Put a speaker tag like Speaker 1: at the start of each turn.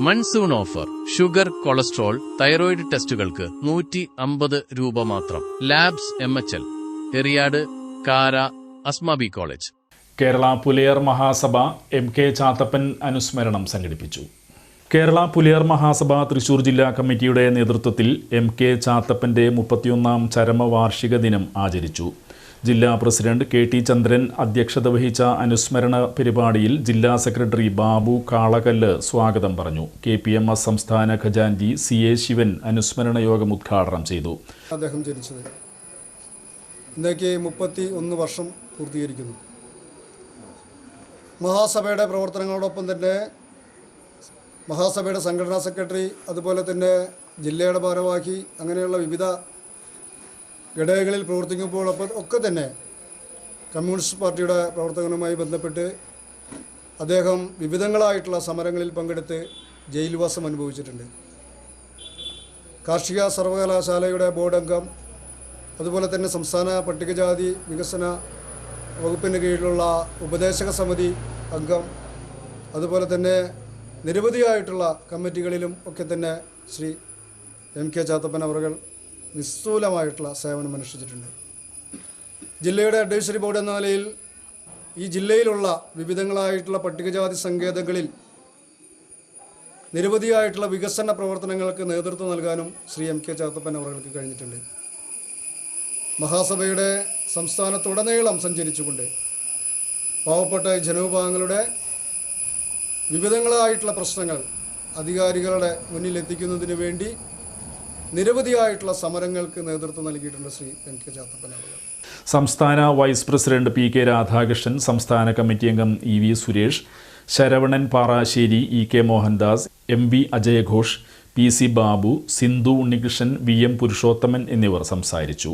Speaker 1: Monsoon offer. Sugar cholesterol thyroid ടെസ്റ്റുകൾക്ക് നൂറ്റി അമ്പത് രൂപ മാത്രം. Labs M H L. Eriyad കാര Asmabi college.
Speaker 2: Kerala Pulayar Mahasabha M K Chathappan അനുസ്മരണം സംഘടിപ്പിച്ചു. കേരള പുലിയർ മഹാസഭ തൃശൂർ ജില്ലാ കമ്മിറ്റിയുടെ നേതൃത്വത്തിൽ എം കെ ചാത്തപ്പന്റെ മുപ്പത്തിയൊന്നാം ചരമവാർഷിക ദിനം ആചരിച്ചു. ജില്ലാ പ്രസിഡന്റ് കെ ടി ചന്ദ്രൻ അധ്യക്ഷത വഹിച്ച അനുസ്മരണ പരിപാടിയിൽ ജില്ലാ സെക്രട്ടറി ബാബു കാളകല്ല് സ്വാഗതം പറഞ്ഞു. കെ പി എം എസ് സംസ്ഥാന ഖജാൻജി സി എ ശിവൻ അനുസ്മരണ യോഗം ഉദ്ഘാടനം ചെയ്തു.
Speaker 3: അദ്ദേഹം ജനിച്ചത് ഇന്നേക്ക് മുപ്പത്തി ഒന്ന് വർഷം പൂർത്തീകരിക്കുന്നു. മഹാസഭയുടെ പ്രവർത്തനങ്ങളോടൊപ്പം തന്നെ മഹാസഭയുടെ സംഘടനാ സെക്രട്ടറി അതുപോലെ തന്നെ ജില്ലയുടെ ഭാരവാഹി അങ്ങനെയുള്ള വിവിധ ഘടകങ്ങളിൽ പ്രവർത്തിക്കുമ്പോൾ ഒക്കെ തന്നെ കമ്മ്യൂണിസ്റ്റ് പാർട്ടിയുടെ പ്രവർത്തകനുമായി ബന്ധപ്പെട്ട് അദ്ദേഹം വിവിധങ്ങളായിട്ടുള്ള സമരങ്ങളിൽ പങ്കെടുത്ത് ജയിൽവാസം അനുഭവിച്ചിട്ടുണ്ട്. കാർഷിക സർവകലാശാലയുടെ ബോർഡ് അംഗം അതുപോലെ തന്നെ സംസ്ഥാന പട്ടികജാതി വികസന വകുപ്പിന് കീഴിലുള്ള ഉപദേശക സമിതി അംഗം അതുപോലെ തന്നെ നിരവധിയായിട്ടുള്ള കമ്മിറ്റികളിലും ഒക്കെ തന്നെ ശ്രീ എം കെ ചാത്തപ്പൻ അവറുകൾ നിസ്തൂലമായിട്ടുള്ള സേവനം അനുഷ്ഠിച്ചിട്ടുണ്ട്. ജില്ലയുടെ അഡ്വൈസറി ബോർഡ് എന്ന നിലയിൽ ഈ ജില്ലയിലുള്ള വിവിധങ്ങളായിട്ടുള്ള പട്ടികജാതി സങ്കേതങ്ങളിൽ നിരവധിയായിട്ടുള്ള വികസന പ്രവർത്തനങ്ങൾക്ക് നേതൃത്വം നൽകാനും ശ്രീ എം കെ ചാത്തപ്പൻ അവർക്ക് കഴിഞ്ഞിട്ടുണ്ട്. മഹാസഭയുടെ സംസ്ഥാനത്തുടനീളം സഞ്ചരിച്ചുകൊണ്ട് പാവപ്പെട്ട ജനവിഭാഗങ്ങളുടെ വിവിധങ്ങളായിട്ടുള്ള പ്രശ്നങ്ങൾ അധികാരികളുടെ മുന്നിൽ എത്തിക്കുന്നതിന് വേണ്ടി നിരവധിയായിട്ടുള്ള സമരങ്ങൾക്ക് നേതൃത്വം നൽകിയിട്ടുണ്ട് ശ്രീ എൻ കെ ചാത്തപ്പൻ
Speaker 2: സംസ്ഥാന vice president P K Radhakrishnan സംസ്ഥാന കമ്മിറ്റി അംഗം E V Suresh Saravanan Parassery E K Mohandas M V അജയഘോഷ് P C Babu Sindhu Unnikrishnan V M Purushothaman എന്നിവർ സംസാരിച്ചു.